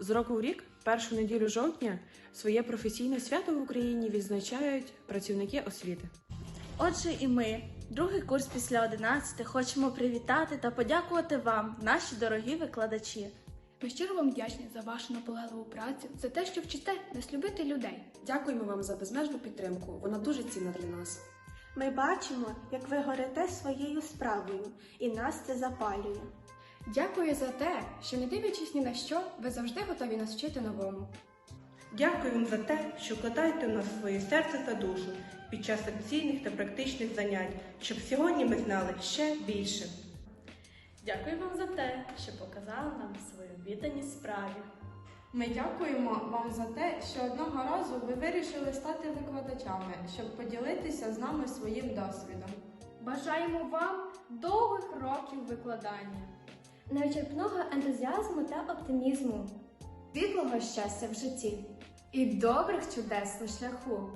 З року в рік, першу неділю жовтня, своє професійне свято в Україні відзначають працівники освіти. Отже, і ми, другий курс після 11, хочемо привітати та подякувати вам, наші дорогі викладачі. Ми щиро вам вдячні за вашу наполегливу працю, за те, що вчите нас любити людей. Дякуємо вам за безмежну підтримку. Вона дуже цінна для нас. Ми бачимо, як ви горите своєю справою, і нас це запалює. Дякую за те, що не дивлячись ні на що, ви завжди готові нас вчити новому. Дякуємо за те, що вкладаєте в нас своє серце та душу під час лекційних та практичних занять, щоб сьогодні ми знали ще більше. Дякую вам за те, що показали нам свою відданість справі. Ми дякуємо вам за те, що одного разу ви вирішили стати викладачами, щоб поділитися з нами своїм досвідом. Бажаємо вам довгих років викладання. Невичерпного ентузіазму та оптимізму, світлого щастя в житті. І добрих чудес на шляху.